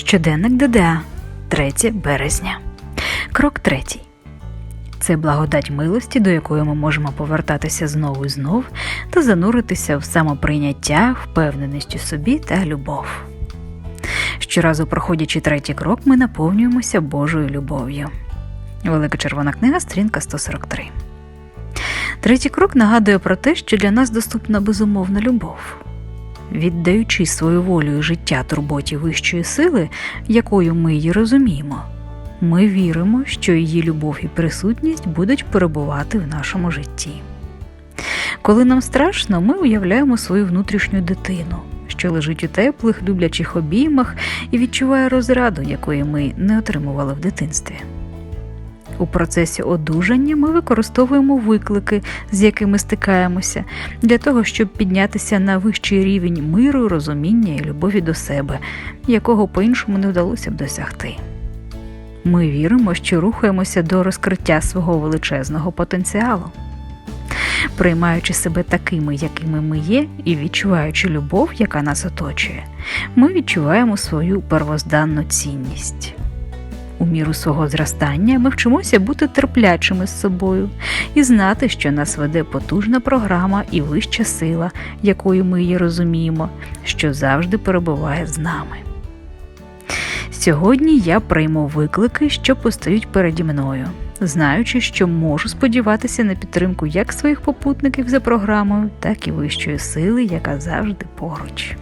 Щоденник ДДА 3 березня. Крок третій. Це благодать милості, до якої ми можемо повертатися знову і знов та зануритися в самоприйняття, впевненість у собі та любов. Щоразу проходячи третій крок, ми наповнюємося Божою любов'ю. Велика червона книга, сторінка 143. Третій крок нагадує про те, що для нас доступна безумовна любов. Віддаючи свою волю і життя турботі вищої сили, якою ми її розуміємо, ми віримо, що її любов і присутність будуть перебувати в нашому житті. Коли нам страшно, ми уявляємо свою внутрішню дитину, що лежить у теплих, люблячих обіймах і відчуває розраду, якої ми не отримували в дитинстві. У процесі одужання ми використовуємо виклики, з якими стикаємося, для того, щоб піднятися на вищий рівень миру, розуміння і любові до себе, якого по-іншому не вдалося б досягти. Ми віримо, що рухаємося до розкриття свого величезного потенціалу. Приймаючи себе такими, якими ми є, і відчуваючи любов, яка нас оточує, ми відчуваємо свою первозданну цінність. У міру свого зростання ми вчимося бути терплячими з собою і знати, що нас веде потужна програма і вища сила, якою ми її розуміємо, що завжди перебуває з нами. Сьогодні я прийму виклики, що постають переді мною, знаючи, що можу сподіватися на підтримку як своїх попутників за програмою, так і вищої сили, яка завжди поруч.